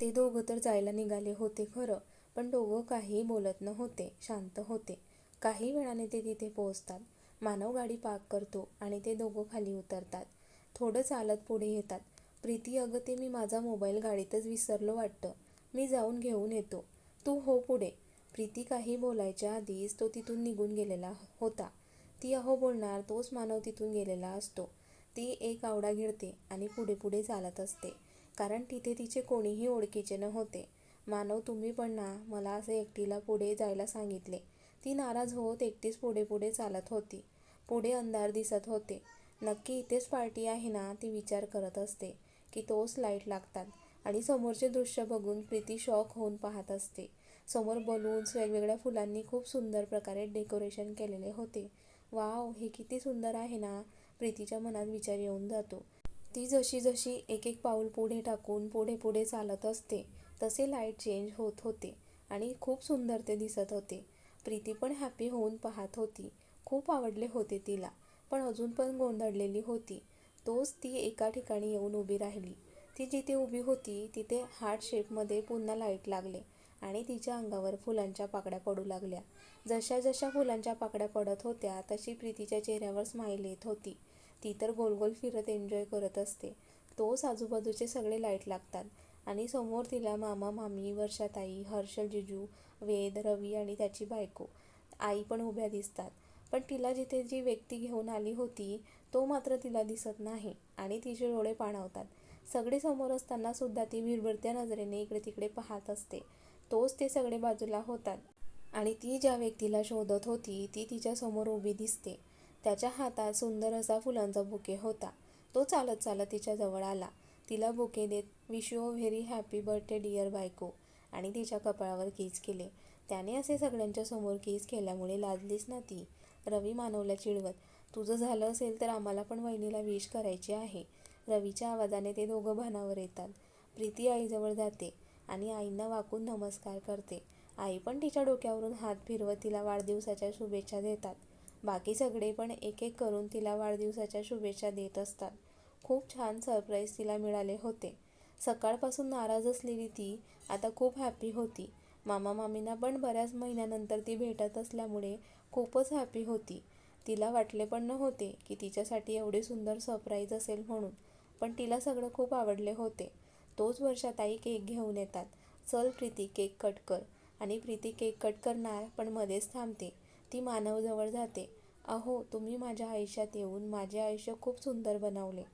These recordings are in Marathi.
ते दोघं तर जायला निघाले होते खरं पण दोघं काहीही बोलत नव्हते शांत होते. काही वेळाने ते तिथे पोहोचतात. मानव गाडी पार्क करतो आणि ते दोघं खाली उतरतात. थोडं चालत पुढे येतात. प्रीती अगं ते मी माझा मोबाईल गाडीतच विसरलो वाटतं. मी जाऊन घेऊन येतो. तू हो पुढे. प्रीती काही बोलायच्या आधीच तो तिथून निघून गेलेला होता. ती अहो बोलणार तोच मानव तिथून गेलेला असतो. ती एक आवडा गिळते आणि पुढे पुढे चालत असते. कारण तिथे तिचे कोणीही ओळखीचे नव्हते. मानव तुम्ही पण ना मला असे एकटीला पुढे जायला सांगितले. ती नाराज होत एकटीच पुढे पुढे चालत होती. पुढे अंधार दिसत होते. नक्की इथेच पार्टी आहे ना ती विचार करत असते की तोच लाइट लागतात. आणि समोरचे दृश्य बघून प्रीती शॉक होऊन पाहत असते. समोर बलून्स वेगवेगळ्या फुलांनी खूप सुंदर प्रकारे डेकोरेशन केलेले होते. वाव हे किती सुंदर आहे ना प्रीतीच्या मनात विचार येऊन जातो. ती जशी जशी एक एक पाऊल पुढे टाकून पुढे पुढे चालत असते तसे लाइट चेंज होत होते आणि खूप सुंदर ते दिसत होते. प्रीती पण हॅपी होऊन पाहत होती. खूप आवडले होते तिला पण अजून पण गोंधळलेली होती. तोच ती एका ठिकाणी येऊन उभी राहिली. ती जिथे उभी होती तिथे हार्ट शेपमध्ये पुन्हा लाइट लागले आणि तिच्या अंगावर फुलांच्या पाकड्या पडू लागल्या. जशा जशा फुलांच्या पाकड्या पडत होत्या तशी प्रीतीच्या चेहऱ्यावर स्माईल येत होती. ती तर गोल गोल फिरत एन्जॉय करत असते. तोच आजूबाजूचे सगळे लाइट लागतात. आणि समोर तिला मामा मामी वर्षाताई हर्षल जिजू वेद रवी आणि त्याची बायको आई पण उभ्या दिसतात. पण तिला जिथे जी व्यक्ती घेऊन आली होती तो मात्र तिला दिसत नाही आणि तिचे डोळे पाणावतात. सगळे समोर असताना सुद्धा ती विरभरत्या नजरेने इकडे तिकडे पाहत असते. तोच ते सगळे बाजूला होतात. आणि ती ज्या व्यक्तीला शोधत होती ती तिच्या समोर उभी दिसते. त्याच्या हातात सुंदर असा फुलांचा बुके होता. तो चालत चालत तिच्याजवळ आला. तिला बुके देत wish you very happy birthday dear बायको आणि तिच्या कपाळावर किस केले. त्याने असे सगळ्यांच्या समोर कीज केल्यामुळे लाजलीच ना ती. रवी मानवला चिडवत तुझं झालं असेल तर आम्हाला पण वहिनीला विश करायची आहे. रवीच्या आवाजाने ते दोघं भानावर येतात. प्रीती आईजवळ जाते आणि आईंना वाकून नमस्कार करते. आई पण तिच्या डोक्यावरून हात फिरवत तिला वाढदिवसाच्या शुभेच्छा देतात. बाकी सगळे पण एक एक करून तिला वाढदिवसाच्या शुभेच्छा देत असतात. खूप छान सरप्राईज तिला मिळाले होते. सकाळपासून नाराज असलेली ती आता खूप हॅपी होती. मामा मामींना पण बऱ्याच महिन्यानंतर ती भेटत असल्यामुळे खूपच हॅपी होती. तिला वाटले पण नव्हते की तिच्यासाठी एवढे सुंदर सरप्राईज असेल म्हणून पण तिला सगळं खूप आवडले होते. तोच वर्षात आई केक घेऊन येतात. चल प्रीती केक कट कर. आणि प्रीती केक कट करणार पण मध्येच थांबते. ती मानवजवळ जाते. अहो तुम्ही माझ्या आयुष्यात येऊन माझे आयुष्य खूप सुंदर बनवले.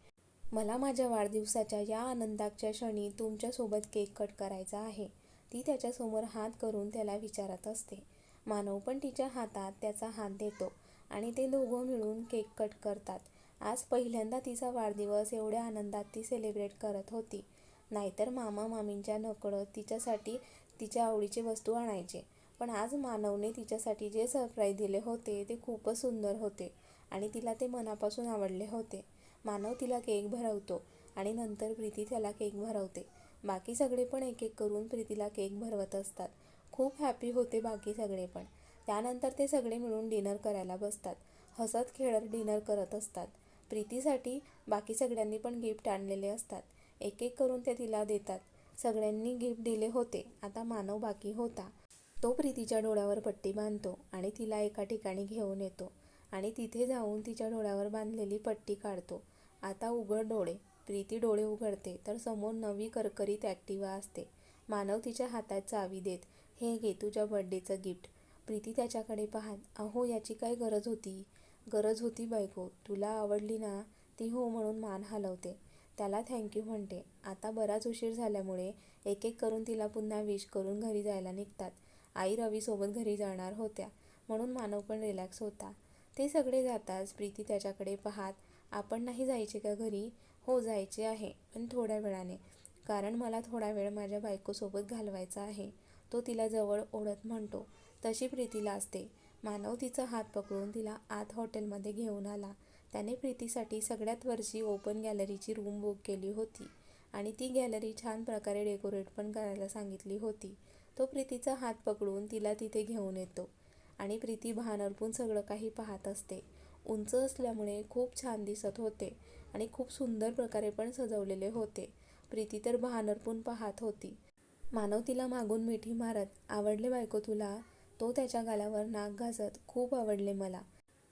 मला माझ्या वाढदिवसाच्या या आनंदाच्या क्षणी तुमच्यासोबत केक कट करायचा आहे. ती त्याच्यासमोर हात करून त्याला विचारत असते. मानव पण तिच्या हातात त्याचा हात देतो आणि ते दोघं मिळून केक कट करतात. आज पहिल्यांदा तिचा वाढदिवस एवढ्या आनंदात ती सेलिब्रेट करत होती. नाहीतर मामा मामींच्या नकळत तिच्यासाठी तिच्या आवडीची वस्तू आणायचे. पण आज मानवने तिच्यासाठी जे सरप्राईज दिले होते ते खूपच सुंदर होते आणि तिला ते मनापासून आवडले होते. मानव तिला केक भरवतो आणि नंतर प्रीती त्याला केक भरवते. बाकी सगळे पण एक एक करून प्रीतीला केक भरवत असतात. खूप हॅपी होते बाकी सगळे पण. त्यानंतर ते सगळे मिळून डिनर करायला बसतात. हसत खेळत डिनर करत असतात. प्रीतीसाठी बाकी सगळ्यांनी पण गिफ्ट आणलेले असतात. एक एक करून ते तिला देतात. सगळ्यांनी गिफ्ट दिले होते. आता मानव बाकी होता. तो प्रीतीच्या डोळ्यावर पट्टी बांधतो आणि तिला एका ठिकाणी घेऊन येतो आणि तिथे जाऊन तिच्या डोळ्यावर बांधलेली पट्टी काढतो. आता उघड डोळे. प्रीती डोळे उघडते तर समोर नवी करकरीत ॲक्टिवा असते. मानव तिच्या हातात चावी देत हे घे तुझ्या बड्डेचं गिफ्ट. प्रीती त्याच्याकडे पाहत अहो याची काय गरज होती? गरज होती बायको तुला आवडली ना? ती हो म्हणून मान हलवते. त्याला थँक्यू म्हणते. आता बराच उशीर झाल्यामुळे एक एक करून तिला पुन्हा विश करून घरी जायला निघतात. आई रवीसोबत घरी जाणार होत्या. म्हणून मानव पण रिलॅक्स होता. ते सगळे जाताच प्रीती त्याच्याकडे पाहात आपण नाही जायचे का घरी? हो जायचे आहे पण थोड्या वेळाने. कारण मला थोडा वेळ माझ्या बायकोसोबत घालवायचा आहे. तो तिला जवळ ओढत म्हणतो. तशी प्रीतीला असते. मानव तिचा हात पकडून तिला आत हॉटेलमध्ये घेऊन आला. त्याने प्रीतीसाठी सगळ्यात वरची ओपन गॅलरीची रूम बुक केली होती. आणि ती गॅलरी छान प्रकारे डेकोरेट पण करायला सांगितली होती. तो प्रीतीचा हात पकडून तिला तिथे घेऊन येतो. आणि प्रीती भान अर्पून सगळं काही पाहत असते. उंच असल्यामुळे खूप छान दिसत होते आणि खूप सुंदर प्रकारे पण सजवलेले होते. प्रीती तर भान अर्पून पाहत होती. मानव तिला मागून मिठी मारत आवडले बायको तुला तो त्याच्या गालावर नाक घासत खूप आवडले मला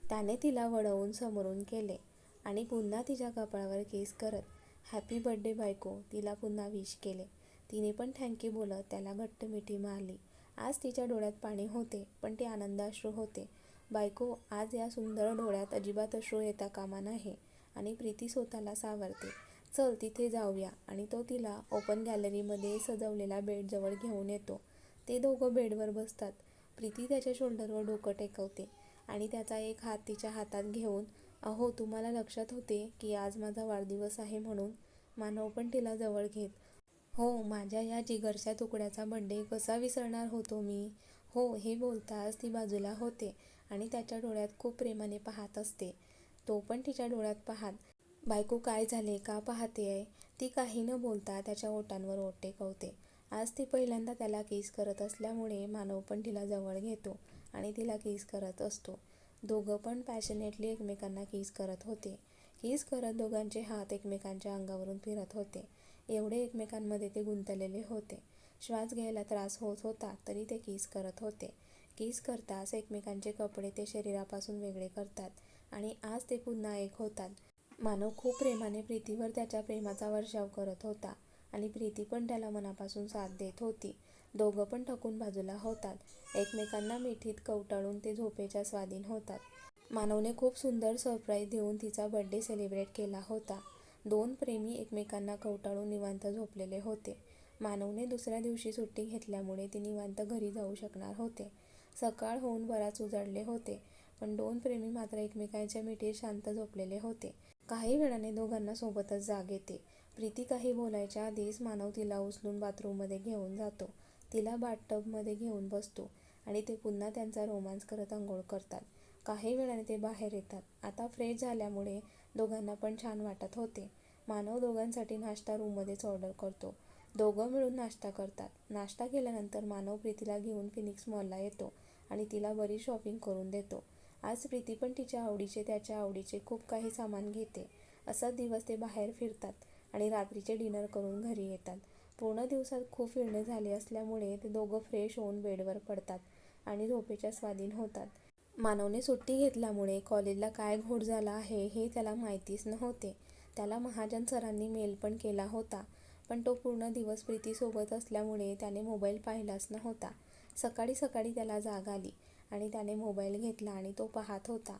त्याने तिला वळवून समोरून केले आणि पुन्हा तिच्या कपाळावर केस करत हॅपी बर्थडे बायको तिला पुन्हा विश केले. तिने पण थँक्यू बोलत त्याला घट्ट मिठी मारली. आज तिच्या डोळ्यात पाणी होते पण ते आनंदाश्रू होते. बायको आज या सुंदर डोळ्यात अजिबात अश्रू येता कामा नाही आणि प्रीती स्वतःला सावरते. चल तिथे जाऊया. आणि तो तिला ओपन गॅलरीमध्ये सजवलेला बेडजवळ घेऊन येतो. ते दोघं बेडवर बसतात. प्रीती त्याच्या शोल्डरवर डोकं टेकवते आणि त्याचा एक हात तिच्या हातात घेऊन अहो तुम्हाला लक्षात होते की आज माझा वाढदिवस आहे म्हणून? मानव पण तिला जवळ घेत हो माझ्या या जिगरच्या तुकड्याचा बड्डे कसा विसरणार होतो मी? हो हे बोलताच ती बाजूला होते आणि त्याच्या डोळ्यात खूप प्रेमाने पाहत असते. तो पण तिच्या डोळ्यात पाहत बायको काय झाले? का पाहते आहे? ती काही न बोलता त्याच्या ओटांवर ओठ टेकवते आज ती पहिल्यांदा त्याला किस करत असल्यामुळे मानव पण तिला जवळ घेतो आणि तिला किस करत असतो. दोघं पण पॅशनेटली एकमेकांना किस करत होते. किस करत दोघांचे हात एकमेकांच्या अंगावरून फिरत होते. एवढे एकमेकांमध्ये ते गुंतलेले होते. श्वास घ्यायला त्रास होत होता तरी ते किस करत होते. किस करताच एकमेकांचे कपडे ते शरीरापासून वेगळे करतात आणि आज ते पुन्हा एक होतात. मानव खूप प्रेमाने प्रीतीवर त्याच्या प्रेमाचा वर्षाव करत होता आणि प्रीती पण त्याला मनापासून साथ देत होती. दोघं पण थकून बाजूला होतात. एकमेकांना मिठीत कवटाळून ते झोपेच्या स्वाधीन होतात. मानवने खूप सुंदर सरप्राईज देऊन तिचा बर्थडे सेलिब्रेट केला होता. दोन प्रेमी एकमेकांना कवटाळून निवांत झोपलेले होते. मानवने दुसऱ्या दिवशी सुट्टी घेतल्यामुळे ती निवांत घरी जाऊ शकणार होते. सकाळ होऊन बराच उजाडले होते पण दोन प्रेमी मात्र एकमेकांच्या मिठीत शांत झोपलेले होते. काही वेळाने दोघांना सोबतच जाग येते. प्रीती काही बोलायच्या आधीच मानव तिला उचलून बाथरूममध्ये घेऊन जातो. तिला बाथटबमध्ये घेऊन बसतो आणि ते पुन्हा त्यांचा रोमांस करत आंघोळ करतात. काही वेळाने ते बाहेर येतात. आता फ्रेश झाल्यामुळे दोघांना पण छान वाटत होते. मानव दोघांसाठी नाश्ता रूममध्येच ऑर्डर करतो. दोघं मिळून नाश्ता करतात. नाश्ता केल्यानंतर मानव प्रीतीला घेऊन फिनिक्स मॉलला येतो आणि तिला बरी शॉपिंग करून देतो. आज प्रीती पण तिच्या आवडीचे त्याच्या आवडीचे खूप काही सामान घेते. असाच दिवस ते बाहेर फिरतात आणि रात्रीचे डिनर करून घरी येतात. पूर्ण दिवसात खूप फिरणे झाले असल्यामुळे ते दोघं फ्रेश होऊन बेडवर पडतात आणि झोपेच्या स्वाधीन होतात. मानवने सुट्टी घेतल्यामुळे कॉलेजला काय घोट झाला आहे हे त्याला माहितीच नव्हते. त्याला महाजन सरांनी मेल पण केला होता पण तो पूर्ण दिवस प्रीतीसोबत असल्यामुळे त्याने मोबाईल पाहिलाच नव्हता. सकाळी सकाळी त्याला जाग आली आणि त्याने मोबाईल घेतला आणि तो पाहत होता.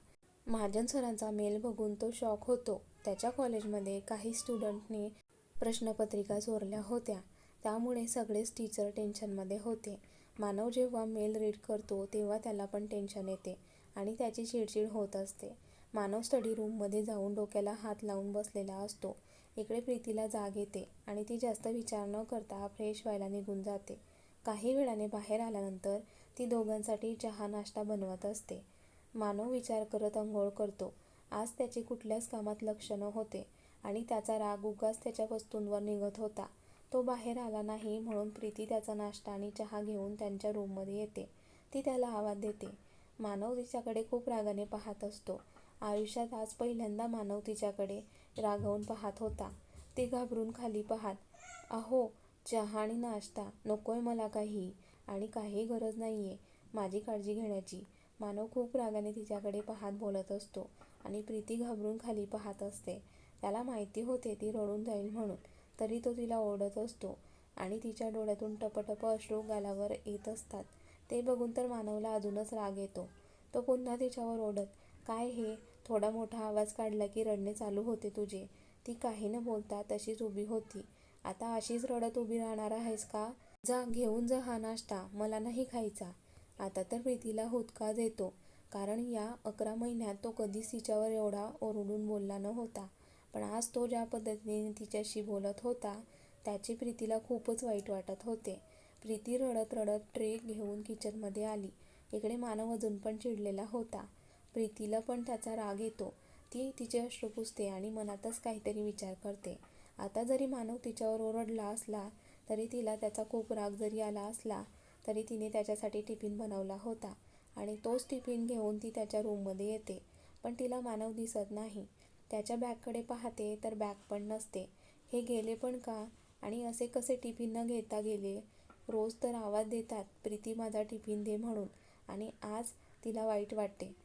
महाजन सरांचा मेल बघून तो शॉक होतो. त्याच्या कॉलेजमध्ये काही स्टुडंटने प्रश्नपत्रिका चोरल्या होत्या. त्यामुळे सगळेच टीचर टेन्शनमध्ये होते. मानव जेव्हा मेल रीड करतो तेव्हा त्याला पण टेन्शन येते आणि त्याची चिडचिड होत असते. मानव स्टडी रूममध्ये जाऊन डोक्याला हात लावून बसलेला असतो. इकडे प्रीतीला जाग येते आणि ती जास्त विचार न करता फ्रेश व्हायला निघून जाते. काही वेळाने बाहेर आल्यानंतर ती दोघांसाठी चहा नाश्ता बनवत असते. मानव विचार करत अंघोळ करतो. आज त्याचे कुठल्याच कामात लक्ष न होते आणि त्याचा राग उगाच त्याच्या वस्तूंवर निघत होता. तो बाहेर आला नाही म्हणून प्रीती त्याचा नाश्ता आणि चहा घेऊन त्यांच्या रूममध्ये येते. ती त्याला आवाज देते. मानव तिच्याकडे खूप रागाने पाहत असतो. आयुष्यात आज पहिल्यांदा मानव तिच्याकडे रागवून पाहत होता. ती घाबरून खाली पाहत अहो चहा आणि नाश्ता नकोय मला काही. आणि काही गरज नाहीये माझी काळजी घेण्याची. मानव खूप रागाने तिच्याकडे पाहत बोलत असतो आणि प्रीती घाबरून खाली पाहत असते. त्याला माहिती होते ती रडून जाईल म्हणून. तरी तो तिला ओढत असतो आणि तिच्या डोळ्यातून टपटप अश्रू गालावर येत असतात. ते बघून तर मानवला अजूनच राग येतो. तो पुन्हा तिच्यावर ओढत काय हे? थोडा मोठा आवाज काढला की रडणे चालू होते तुझे. ती काही न बोलता तशीच उभी होती. आता अशीच रडत उभी राहणार आहेस का? जा घेऊन जा हा नाश्ता. मला नाही खायचा. आता तर प्रीतीला हुतका येतो कारण या अकरा महिन्यात तो कधीच तिच्यावर एवढा ओरडून बोलला नव्हता. पण आज तो ज्या पद्धतीने तिच्याशी बोलत होता त्याची प्रीतीला खूपच वाईट वाटत होते. प्रीती रडत रडत ट्रे घेऊन किचनमध्ये आली. इकडे मानव अजून पण चिडलेला होता. प्रीतीला पण त्याचा राग येतो. ती तिचे अश्रू पुसते आणि मनातच काहीतरी विचार करते. आता जरी मानव तिच्यावर ओरडला असला तरी तिला त्याचा खूप राग जरी आला असला तरी तिने त्याच्यासाठी टिफिन बनवला होता. आणि तोच टिफिन घेऊन ती त्याच्या रूममध्ये येते. पण तिला मानव दिसत नाही. त्याच्या बॅगकडे पाहते तर बॅग पण नसते. हे गेले पण का? आणि असे कसे टिफिन न घेता गेले? रोज तर आवाज देतात प्रीती माझा टिफिन दे म्हणून. आणि आज तिला वाईट वाटते.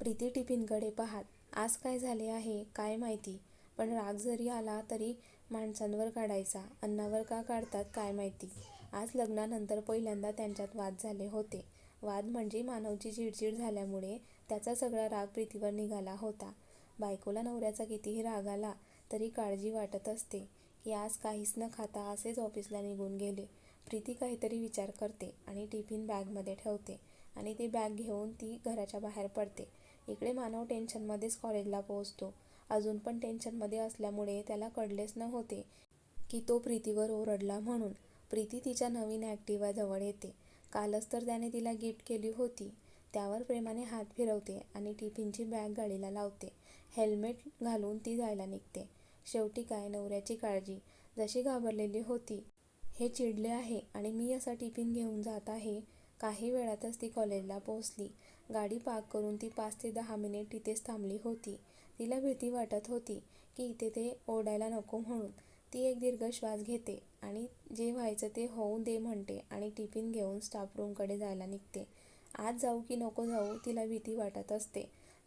प्रीती टिफिनकडे पाहात आज काय झाले आहे? काय माहिती? पण राग जरी आला तरी माणसांवर काढायचा. अन्नावर का काढतात काय माहिती? आज लग्नानंतर पहिल्यांदा त्यांच्यात वाद झाले होते. वाद म्हणजे मानवची चिडचिड झाल्यामुळे त्याचा सगळा राग प्रीतीवर निघाला होता. बायकोला नवऱ्याचा कितीही राग आला तरी काळजी वाटत असते. की आज काहीच न खाता असेच ऑफिसला निघून गेले. प्रीती काहीतरी विचार करते आणि टिफिन बॅगमध्ये ठेवते आणि ती बॅग घेऊन ती घराच्या बाहेर पडते. इकडे मानव टेन्शनमध्येच कॉलेजला पोहोचतो. अजून पण टेन्शनमध्ये असल्यामुळे त्याला कळलेच नव्हते की तो प्रीतीवर ओरडला म्हणून. प्रीती तिच्या नवीन ॲक्टिवाजवळ येते. कालच तर त्याने तिला गिफ्ट केली होती. त्यावर प्रेमाने हात फिरवते आणि टिफिनची बॅग गाडीला लावते. हेल्मेट घालून ती जायला निघते. शेवटी काय? नवऱ्याची काळजी. जशी घाबरलेली होती हे चिडले आहे आणि मी असा टिफिन घेऊन जात आहे. काही वेळातच ती कॉलेजला पोहोचली. गाडी पार्क करून ती पाच ते दहा मिनिट तिथेच थांबली होती. तिला भीती वाटत होती की इथे ते ओढायला नको म्हणून. ती एक दीर्घ श्वास घेते आणि जे व्हायचं ते होऊ दे म्हणते आणि टिफिन घेऊन स्टाफ रूमकडे जायला निघते. आज जाऊ की नको जाऊ तिला भीती वाटत असते.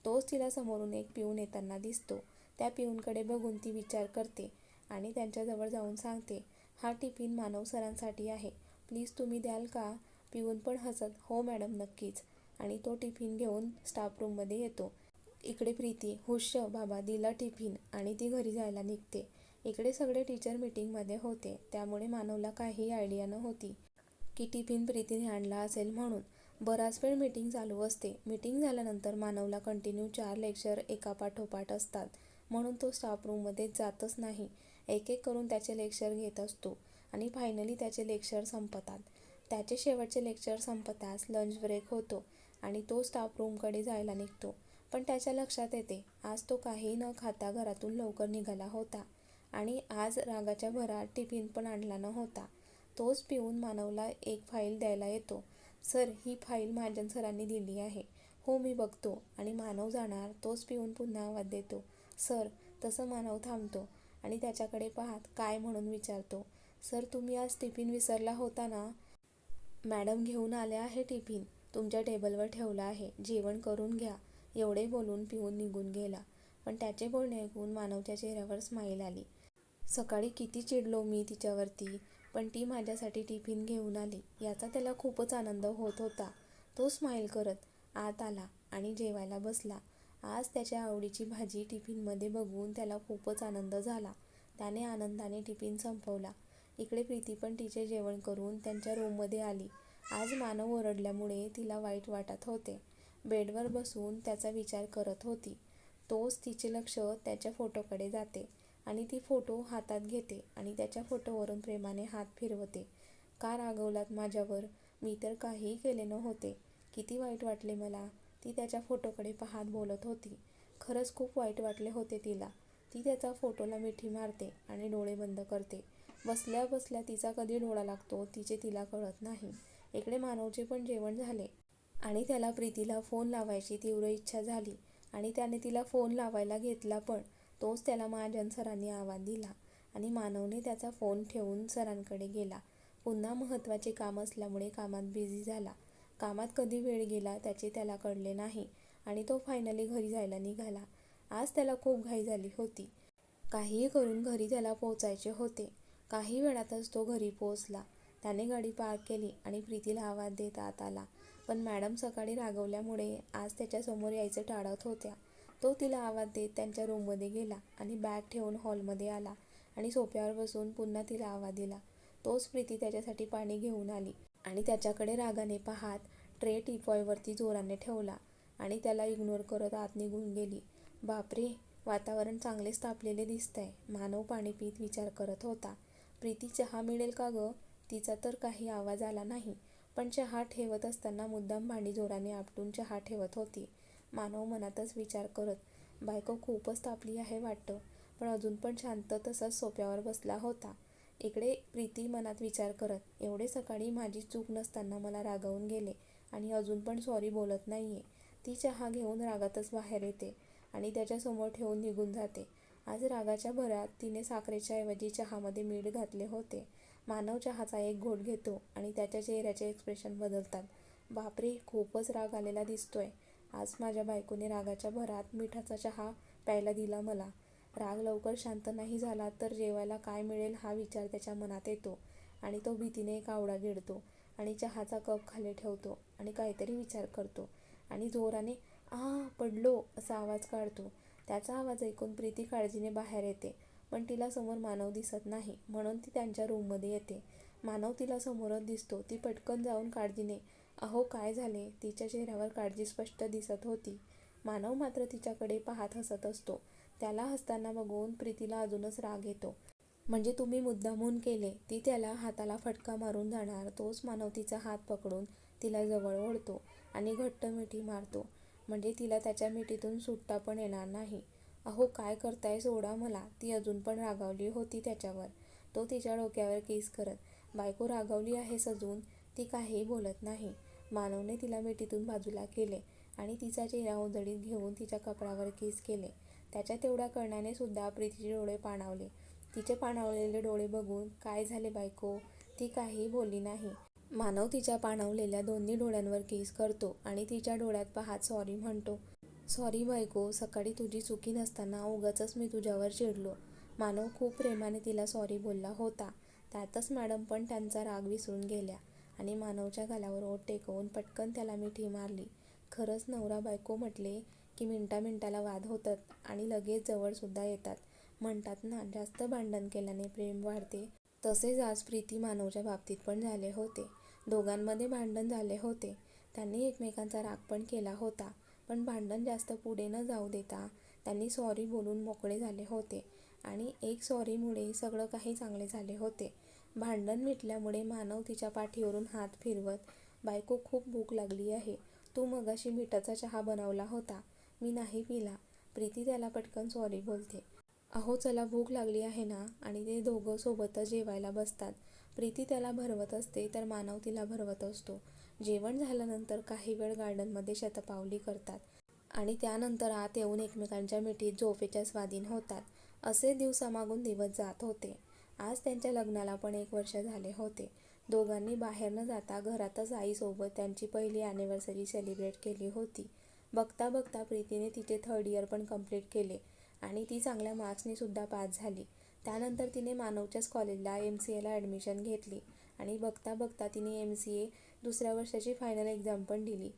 तोच तिला समोरून एक पिऊन येताना दिसतो. त्या पिऊनकडे बघून ती विचार करते आणि त्यांच्याजवळ जाऊन सांगते हा टिफिन मानव सरांसाठी आहे. प्लीज तुम्ही द्याल का पिऊन पण हसत हो मॅडम नक्कीच आणि तो टिफिन घेऊन स्टाफ रूममध्ये येतो. इकडे प्रीती हुश बाबा दिला टिफिन. आणि ती घरी जायला निघते. इकडे सगळे टीचर मीटिंगमध्ये होते त्यामुळे मानवला काही आयडिया नव्हती की टिफिन प्रीतीने आणला असेल म्हणून. बराच वेळ मीटिंग चालू असते. मीटिंग झाल्यानंतर मानवला कंटिन्यू चार लेक्चर एकापाठोपाठ असतात. म्हणून तो स्टाफ रूममध्ये जातच नाही. एक एक करून त्याचे लेक्चर घेत असतो आणि फायनली त्याचे लेक्चर संपतात. त्याचे शेवटचे लेक्चर संपताच लंच ब्रेक होतो आणि तो स्टाफ रूमकडे जायला निघतो. पण त्याच्या लक्षात येते आज तो काही न खाता घरातून लवकर निघाला होता आणि आज रागाच्या भरात टिफिन पण आणला नव्हता. तोच पिऊन मानवला एक फाईल द्यायला येतो. सर ही फाईल महाजन सरांनी दिली आहे. हो मी बघतो आणि मानव जाणार तोच पिऊन पुन्हा आवाज देतो. सर तसं मानव थांबतो आणि त्याच्याकडे पाहत काय म्हणून विचारतो. सर तुम्ही आज टिफिन विसरला होता ना? मॅडम घेऊन आल्या आहे टिफिन. तुमच्या टेबलवर ठेवला आहे. जेवण करून घ्या. एवढे बोलून पिऊन निघून गेला. पण त्याचे बोलणे ऐकून मानवच्या चेहऱ्यावर स्माईल आली. सकाळी किती चिडलो मी तिच्यावरती. पण ती माझ्यासाठी टिफिन घेऊन आली. याचा त्याला खूपच आनंद होत होता. तो स्माईल करत आत आला आणि जेवायला बसला. आज त्याच्या आवडीची भाजी टिफिनमध्ये बघून त्याला खूपच आनंद झाला. त्याने आनंदाने टिफिन संपवला. इकडे प्रीती पण तिचे जेवण करून त्यांच्या रूममध्ये आली. आज मानव ओरडल्यामुळे तिला वाईट वाटत होते. बेडवर बसून त्याचा विचार करत होती. तोच तिचे लक्ष त्याच्या फोटोकडे जाते. आणि ती फोटो हातात घेते आणि त्याच्या फोटोवरून प्रेमाने हात फिरवते. का रागवलात माझ्यावर? मी तर काहीही केले नव्हते. किती वाईट वाटले मला. ती त्याच्या फोटोकडे पाहत बोलत होती. खरंच खूप वाईट वाटले होते तिला. ती त्याचा फोटोला मिठी मारते आणि डोळे बंद करते. बसल्या बसल्या तिचा कधी डोळा लागतो तिचे तिला कळत नाही. इकडे मानवचे पण जेवण झाले. आणि त्याला प्रीतीला फोन लावायची तीव्र इच्छा झाली. आणि त्याने तिला फोन लावायला घेतला पण तोच त्याला महाजन सरांनी आवाज दिला आणि मानवने त्याचा फोन ठेवून सरांकडे गेला. पुन्हा महत्त्वाचे काम असल्यामुळे कामात बिझी झाला. कामात कधी वेळ गेला त्याचे त्याला कळले नाही आणि तो फायनली घरी जायला निघाला. आज त्याला खूप घाई झाली होती. काहीही करून घरी त्याला पोचायचे होते. काही वेळातच तो घरी पोचला त्याने गाडी पार्क केली आणि प्रीतीला आवाज देत आत आला. पण मॅडम सकाळी रागवल्यामुळे आज त्याच्यासमोर यायचं टाळत होत्या. तो तिला आवाज देत त्यांच्या रूममध्ये गेला आणि बॅग ठेवून हॉलमध्ये आला आणि सोफ्यावर बसून पुन्हा तिला आवाज दिला. तोच प्रीती त्याच्यासाठी पाणी घेऊन आली आणि त्याच्याकडे रागाने पाहात ट्रे टिपॉयवरती जोराने ठेवला आणि त्याला इग्नोर करत आत निघून गेली. बापरे वातावरण चांगलेच तापलेले दिसतंय मानव पाणी पीत विचार करत होता. प्रीती चहा मिळेल का गं? तिचा तर काही आवाज आला नाही पण चहा ठेवत असताना मुद्दाम भांडी जोराने आपटून चहा ठेवत होती. मानव मनातच विचार करत. बायको खूपच तापली आहे वाटतं पण अजून पण शांत तसाच सोप्यावर बसला होता. इकडे प्रीती मनात विचार करत एवढे सकाळी माझी चूक नसताना मला रागावून गेले आणि अजून पण सॉरी बोलत नाहीये. ती चहा घेऊन रागातच बाहेर येते आणि त्याच्यासमोर ठेवून निघून जाते. आज रागाच्या भरात तिने साखरेच्या ऐवजी चहामध्ये मीठ घातले होते. मानव चहाचा एक घोट घेतो आणि त्याच्या चेहऱ्याचे एक्सप्रेशन बदलतात. बापरे खूपच राग आलेला दिसतोय. आज माझ्या बायकोने रागाच्या भरात मिठाचा चहा प्यायला दिला मला. राग लवकर शांत नाही झाला तर जेवायला काय मिळेल हा विचार त्याच्या मनात येतो आणि तो भीतीने एक आवडा गिळतो आणि चहाचा कप खाली ठेवतो आणि काहीतरी विचार करतो आणि जोराने आ पडलो असा आवाज काढतो. त्याचा आवाज ऐकून प्रीती काळजीने बाहेर येते पण तिला समोर मानव दिसत नाही म्हणून ती त्यांच्या रूममध्ये येते. मानव तिला समोरच दिसतो. ती पटकन जाऊन काळजीने अहो काय झाले? तिच्या चेहऱ्यावर काळजी स्पष्ट दिसत होती. मानव मात्र तिच्याकडे पाहत हसत असतो. त्याला हसताना बघून प्रीतीला अजूनच राग येतो. म्हणजे तुम्ही मुद्दामून केले. ती त्याला हाताला फटका मारून जाणार तोच मानव तिचा हात पकडून तिला जवळ ओढतो आणि घट्ट मिठी मारतो. म्हणजे तिला त्याच्या मिठीतून सुटता पण येणार नाही. अहो काय करताय सोडा मला. ती अजून पण रागावली होती त्याच्यावर. तो तिच्या डोक्यावर केस करत बायको रागावली आहे सजून? ती काहीही बोलत नाही. मानवने तिला मिठीतून बाजूला केले आणि तिचा चेहरा उधळीत घेऊन तिच्या कपडावर केस केले. त्याच्या तेवढ्या करण्याने सुद्धा प्रीतीचे डोळे पाणावले. तिचे पाणावलेले डोळे बघून काय झाले बायको ती काहीही बोलली नाही. मानव तिच्या पाणावलेल्या दोन्ही डोळ्यांवर केस करतो आणि तिच्या डोळ्यात पाहत सॉरी म्हणतो. सॉरी बायको सकाळी तुझी चुकी नसताना उगाचच मी तुझ्यावर चिडलो. मानव खूप प्रेमाने तिला सॉरी बोलला होता. त्यातच मॅडम पण त्यांचा राग विसरून गेल्या. आणि मानवच्या गालावर ओठ टेकवून पटकन त्याला मिठी मारली. खरंच नवरा बायको म्हटले की मिनटा मिनटाला वाद होतात आणि लगेच जवळसुद्धा येतात. म्हणतात ना जास्त भांडण केल्याने प्रेम वाढते. तसेच आज प्रीती मानवच्या बाबतीत पण झाले होते. दोघांमध्ये भांडण झाले होते. त्यांनी एकमेकांचा राग पण केला होता. पण भांडण जास्त पुढे न जाऊ देता त्यांनी सॉरी बोलून मोकळे झाले होते. आणि एक सॉरीमुळे सगळं काही चांगले झाले होते. भांडण मिटल्यामुळे मानव तिच्या पाठीवरून हात फिरवत बायको खूप भूक लागली आहे. तू मगाशी मिठाचा चहा बनवला होता. मी नाही पिला. प्रीती त्याला पटकन सॉरी बोलते. अहो चला भूक लागली आहे ना? आणि ते दोघं सोबतच जेवायला बसतात. प्रीती त्याला भरवत असते तर मानव तिला भरवत असतो. जेवण झाल्यानंतर काही वेळ गार्डनमध्ये शतपावली करतात आणि त्यानंतर आत येऊन एकमेकांच्या मिठीत झोपेच्या स्वाधीन होतात. असे दिवसामागून दिवस जात होते. आज त्यांच्या लग्नाला पण एक वर्ष झाले होते. दोघांनी बाहेर न जाता घरातच आईसोबत त्यांची पहिली ॲनिव्हर्सरी सेलिब्रेट केली होती. बघता बघता प्रीतीने तिचे थर्ड इयर पण कंप्लीट केले आणि ती चांगल्या मार्क्सने सुद्धा पास झाली. त्यानंतर तिने मानवच्याच कॉलेजला एम सी एला ॲडमिशन घेतली आणि बघता बघता तिने एम सी ए दुसऱ्या वर्षाची फायनल एक्झाम पण दिली.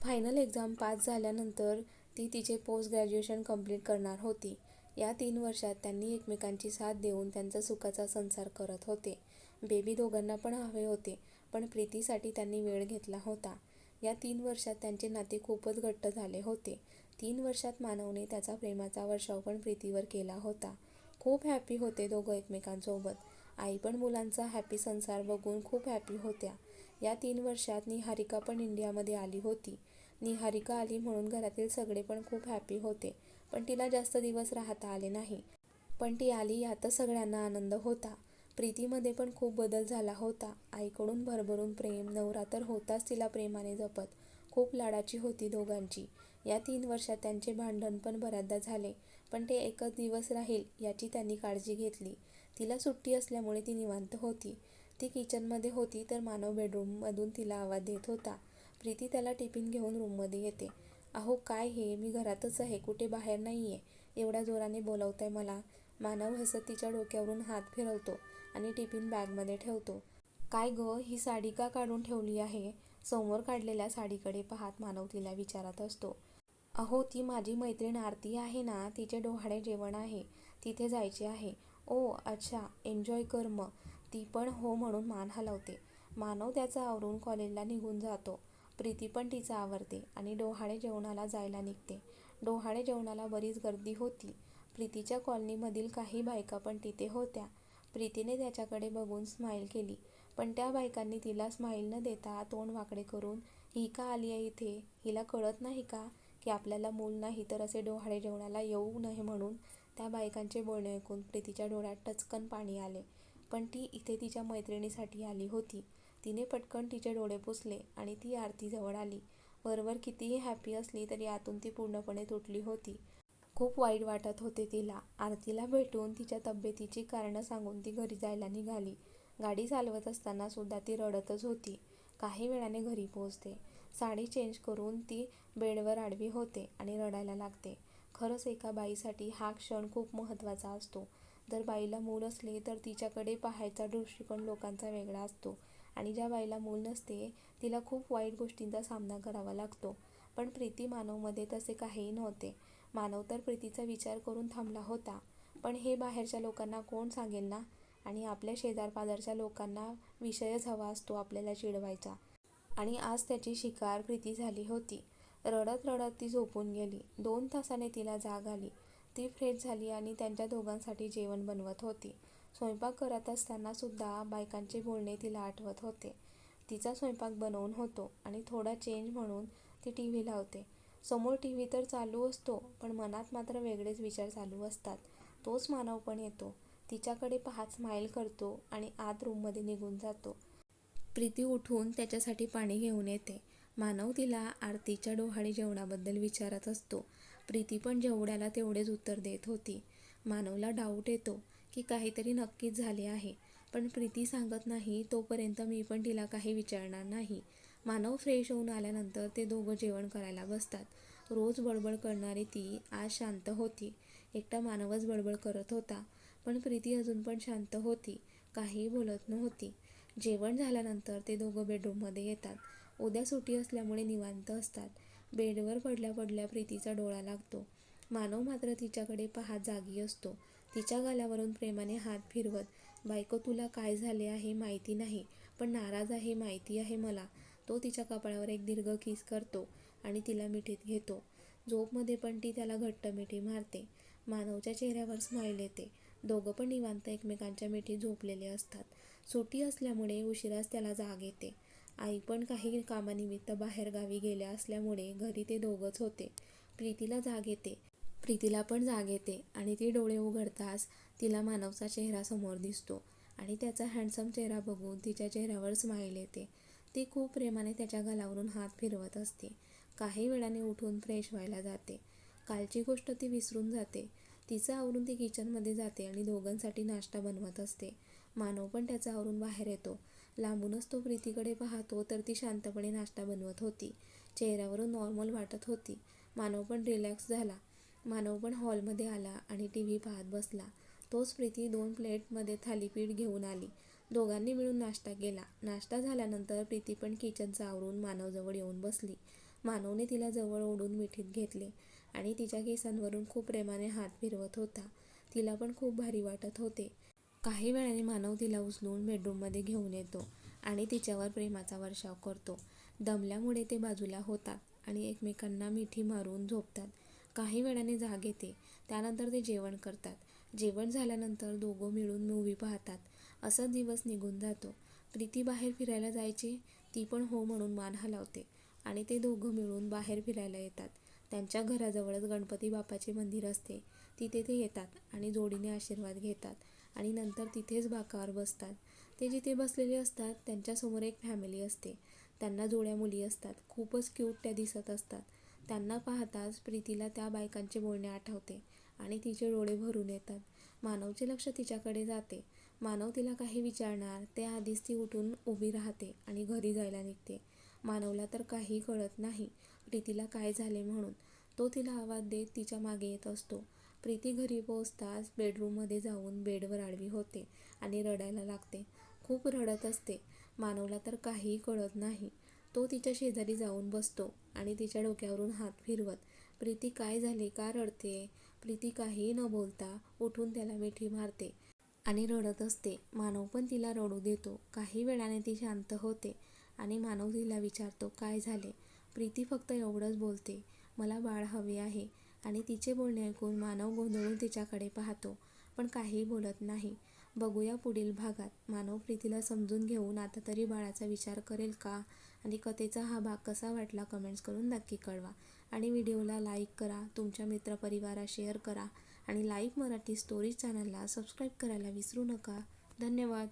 फायनल एक्झाम पास झाल्यानंतर ती तिचे पोस्ट ग्रॅज्युएशन कंप्लीट करणार होती. या तीन वर्षात त्यांनी एकमेकांची साथ देऊन त्यांचा सुखाचा संसार करत होते. बेबी दोघांना पण हवे होते पण प्रीतीसाठी त्यांनी वेळ घेतला होता. या तीन वर्षात त्यांचे नाते खूपच घट्ट झाले होते. तीन वर्षात मानवने त्याचा प्रेमाचा वर्षाव पण प्रीतीवर केला होता. खूप हॅपी होते दोघं एकमेकांसोबत. आई पण मुलांचा हॅपी संसार बघून खूप हॅपी होत्या. या तीन वर्षात निहारिका पण इंडियामध्ये आली होती. निहारिका आली म्हणून घरातील सगळे पण खूप हॅपी होते. पण तिला जास्त दिवस राहता आले नाही. पण ती आली यातच सगळ्यांना आनंद होता. प्रीतीमध्ये पण खूप बदल झाला होता. आईकडून भरभरून प्रेम नवरा तर होताच तिला प्रेमाने जपत. खूप लाडाची होती दोघांची. या तीन वर्षात त्यांचे भांडण पण बऱ्याचदा झाले पण ते एकच दिवस राहील याची त्यांनी काळजी घेतली. तिला सुट्टी असल्यामुळे ती निवांत होती. ती किचनमध्ये होती तर मानव बेडरूममधून तिला आवाज देत होता. प्रीती त्याला टिफिन घेऊन रूममध्ये येते. अहो काय हे? मी घरातच आहे कुठे बाहेर नाही आहे एवढ्या जोराने बोलवताय मला. मानव हसत तिच्या डोक्यावरून हात फिरवतो आणि टिफिन बॅगमध्ये ठेवतो. काय ग ही साडी का काढून ठेवली आहे? समोर काढलेल्या साडीकडे पाहत मानव तिला विचारत असतो. अहो ती माझी मैत्रीण आरती आहे ना? तिचे डोहाळे जेवण आहे. तिथे जायचे आहे. ओ अच्छा एन्जॉय कर मग. ती पण हो म्हणून मान हलवते. मानव त्याचा आवरून कॉलेजला निघून जातो. प्रीती पण तिचा आवरते आणि डोहाळे जेवणाला जायला निघते. डोहाळे जेवणाला बरीच गर्दी होती. प्रीतीच्या कॉलनीमधील काही बायका पण तिथे होत्या. प्रीतीने त्याच्याकडे बघून स्माईल केली. पण त्या बायकांनी तिला स्माईल न देता तोंड वाकडे करून ही का आली आहे इथे? हिला कळत नाही का की आपल्याला मूल नाही तर असे डोहाळे जेवणाला येऊ नये म्हणून? त्या बायकांचे बोलणे ऐकून प्रीतीच्या डोळ्यात टचकन पाणी आले. पण ती इथे तिच्या मैत्रिणीसाठी आली होती. तिने पटकन तिचे डोळे पुसले आणि ती आरती जवळ आली. वरवर कितीही हॅपी असली तरी आतून ती पूर्णपणे तुटली होती. खूप वाईट वाटत होते तिला. आरतीला भेटून तिच्या तब्येतीची कारणं सांगून ती घरी जायला निघाली. गाडी चालवत असताना सुद्धा ती रडतच होती. काही वेळाने घरी पोहोचते. साडी चेंज करून ती बेडवर आडवी होते आणि रडायला लागते. खरंच एका बाईसाठी हा क्षण खूप महत्त्वाचा असतो. जर बाईला मूल असले तर तिच्याकडे पाहायचा दृष्टिकोन लोकांचा वेगळा असतो. आणि ज्या बाईला मूल नसते तिला खूप वाईट गोष्टींचा सामना करावा लागतो. पण प्रीती मानवमध्ये तसे काहीही नव्हते. मानव तर प्रीतीचा विचार करून थांबला होता. पण हे बाहेरच्या लोकांना कोण सांगेल ना? आणि आपल्या शेजारपाजारच्या लोकांना विषयच हवा असतो आपल्याला चिडवायचा. आणि आज त्याची शिकार प्रीती झाली होती. रडत रडत ती झोपून गेली. दोन तासाने तिला जाग आली. ती फ्रेश झाली आणि त्यांच्या दोघांसाठी जेवण बनवत होती. स्वयंपाक करत असताना सुद्धा बायकांचे बोलणे तिला आठवत होते. तिचा स्वयंपाक बनवून होतो आणि थोडा चेंज म्हणून ती टी व्ही लावते. समोर टी व्ही तर चालू असतो पण मनात मात्र वेगळेच विचार चालू असतात. तोच मानव पण येतो. तिच्याकडे पाहत स्माईल करतो आणि आत रूममध्ये निघून जातो. प्रीती उठून त्याच्यासाठी पाणी घेऊन येते. मानव तिला आरतीच्या डोहाळी जेवणाबद्दल विचारत असतो. प्रीती पण जेवढ्याला तेवढेच उत्तर देत होती. मानवला डाऊट येतो. की काहीतरी नक्कीच झाले आहे. पण प्रीती सांगत नाही तोपर्यंत मी पण तिला काही विचारणार नाही. मानव फ्रेश होऊन आल्यानंतर ते दोघं जेवण करायला बसतात. रोज बडबड करणारी ती आज शांत होती. एकटा मानवच बडबड करत होता. पण प्रीती अजून पण शांत होती. काहीही बोलत नव्हती. जेवण झाल्यानंतर ते दोघं बेडरूममध्ये येतात. उद्या सुटी असल्यामुळे निवांत असतात. बेडवर पडल्या पडल्या प्रीतीचा डोळा लागतो. मानव मात्र तिच्याकडे पाहत जागी असतो. तिच्या गालावरून प्रेमाने हात फिरवत बायको तुला काय झाले आहे माहिती नाही पण नाराज आहे माहिती आहे मला. तो तिच्या कपाळावर एक दीर्घ किस करतो आणि तिला मिठीत घेतो. झोपमध्ये पण ती त्याला घट्ट मिठी मारते. मानवच्या चेहऱ्यावर स्माईल येते. दोघं पण निवांत एकमेकांच्या मिठीत झोपलेले असतात. सुटी असल्यामुळे उशिराच त्याला जाग येते. आई पण काही कामानिमित्त बाहेरगावी गेल्या असल्यामुळे घरी ते दोघंच होते. प्रीतीला जाग येते. प्रीतीला पण जाग येते आणि ती डोळे उघडताच तिला मानवचा चेहरा समोर दिसतो आणि त्याचा हँडसम चेहरा बघून तिच्या चेहऱ्यावर स्माईल येते. ती खूप प्रेमाने त्याच्या गलावरून हात फिरवत असते. काही वेळाने उठून फ्रेश व्हायला जाते. कालची गोष्ट ती विसरून जाते. तिचं आवरून ती किचनमध्ये जाते आणि दोघांसाठी नाश्ता बनवत असते. मानव पण त्याचा आवरून बाहेर येतो. लांबूनच तो प्रीतीकडे पाहतो तर ती शांतपणे नाश्ता बनवत होती. चेहऱ्यावरून नॉर्मल वाटत होती. मानव पण रिलॅक्स झाला. मानव पण हॉलमध्ये आला आणि टी व्ही पाहत बसला. तोच प्रीती दोन प्लेटमध्ये थालीपीठ घेऊन आली. दोघांनी मिळून नाश्ता केला. नाश्ता झाल्यानंतर प्रीती पण किचनचं आवरून मानवजवळ येऊन बसली. मानवने तिला जवळ ओढून मिठीत घेतले आणि तिच्या केसांवरून खूप प्रेमाने हात फिरवत होता. तिला पण खूप भारी वाटत होते. काही वेळाने मानव तिला उचलून बेडरूममध्ये घेऊन येतो आणि तिच्यावर प्रेमाचा वर्षाव करतो. दमल्यामुळे ते बाजूला होतात आणि एकमेकांना मिठी मारून झोपतात. काही वेळाने जाग येते. त्यानंतर ते जेवण करतात. जेवण झाल्यानंतर दोघं मिळून मूवी पाहतात. असा दिवस निघून जातो. प्रीती बाहेर फिरायला जायची ती पण हो म्हणून मान हलावते आणि ते दोघं मिळून बाहेर फिरायला येतात. त्यांच्या घराजवळच गणपती बापाचे मंदिर असते. तिथे ते येतात आणि जोडीने आशीर्वाद घेतात आणि नंतर तिथेच बाकावर बसतात. ते जिथे बसलेले असतात त्यांच्यासमोर एक फॅमिली असते. त्यांना जोड्या मुली असतात. खूपच क्यूट त्या दिसत असतात. त्यांना पाहताच प्रीतीला त्या बायकांचे बोलणे आठवते आणि तिचे डोळे भरून येतात. मानवचे लक्ष तिच्याकडे जाते. मानव तिला काही विचारणार ते आधीच ती उठून उभी राहते आणि घरी जायला निघते. मानवला तर काही कळत नाही प्रीतीला काय झाले म्हणून. तो तिला आवाज देत तिच्यामागे येत असतो. प्रीती घरी पोहोचताच बेडरूममध्ये जाऊन बेडवर आडवी होते आणि रडायला लागते. खूप रडत असते. मानवला तर काहीही कळत नाही. तो तिच्या शेजारी जाऊन बसतो आणि तिच्या डोक्यावरून हात फिरवत प्रीती काय झाले? का रडते? प्रीती काहीही न बोलता उठून त्याला मिठी मारते आणि रडत असते. मानव पण तिला रडू देतो. काही वेळाने ती शांत होते आणि मानव तिला विचारतो काय झाले? प्रीती फक्त एवढंच बोलते. मला बाळ हवे आहे आणि तिचे बोलणे ऐकून मानव गोंधळून तिच्याकडे पाहतो पण काहीही बोलत नाही. बघूया पुढील भागात. मानव प्रीतीला समजून घेऊन आता तरी बाळाचा विचार करेल का? आणि कथेचा हा भाग कसा वाटला कमेंट्स करून नक्की कळवा. आणि व्हिडिओला लाईक करा तुमच्या मित्रपरिवारा शेअर करा आणि लाईव्ह मराठी स्टोरीज चॅनलला सबस्क्राईब करायला विसरू नका. धन्यवाद.